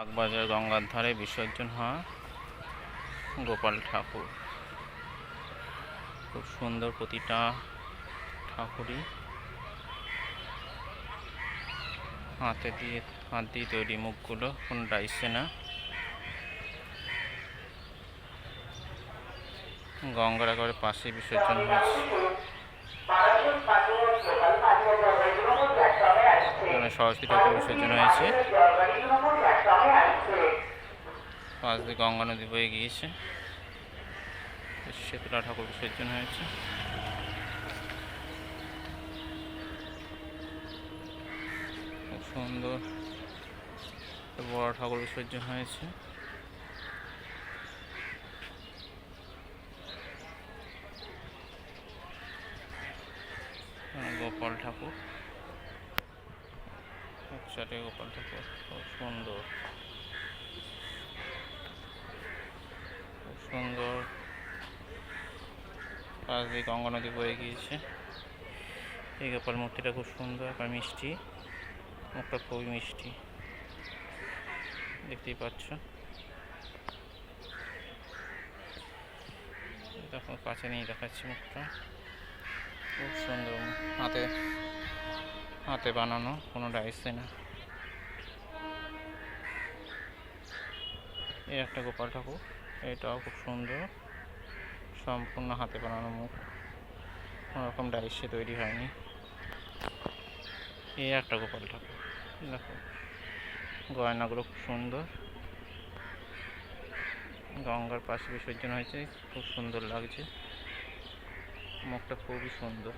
বাগবাজার গঙ্গার ধারে বিসর্জন হওয়া গোপাল ঠাকুর। খুব সুন্দর প্রতিটা ঠাকুরই হাতে দিয়ে, হাত দিয়ে তৈরি মুখগুলো, কোনো ডাইছে না। গঙ্গার একেবারে পাশে বিসর্জন হয়েছে। সরস্বতী ঠাকুর বিসর্জন হয়েছে। পাশ দিয়ে গঙ্গা নদী বয়ে গিয়েছে। শীতলা ঠাকুর বিসর্জন হয়েছে। খুব সুন্দর। বড় ঠাকুর বিসর্জন হয়েছে। গোপাল ঠাকুর। একসাথে গোপাল ঠাকুর। খুব সুন্দর। সুন্দর। পাশ দিয়ে গঙ্গা নদী বয়ে গিয়েছে। এই গোপাল মূর্তিটা খুব সুন্দর আর মিষ্টি। মুখটা খুবই মিষ্টি। দেখতেই পাচ্ছ। দেখো কাছে নিয়ে দেখাচ্ছি মুখটা। খুব সুন্দর। হাতে হাতে বানানো, কোনো ডাইসে না। এই একটা গোপাল ঠাকুর। এটাও খুব সুন্দর। সম্পূর্ণ হাতে বানানো মুখ। কোনো রকম ডাইসে তৈরি হয়নি। এই একটা গোপাল ঠাকুর। দেখো, গয়নাগুলো খুব সুন্দর। গঙ্গার পাশে বিসর্জন হয়েছে। খুব সুন্দর লাগছে। মুখটা খুবই সুন্দর।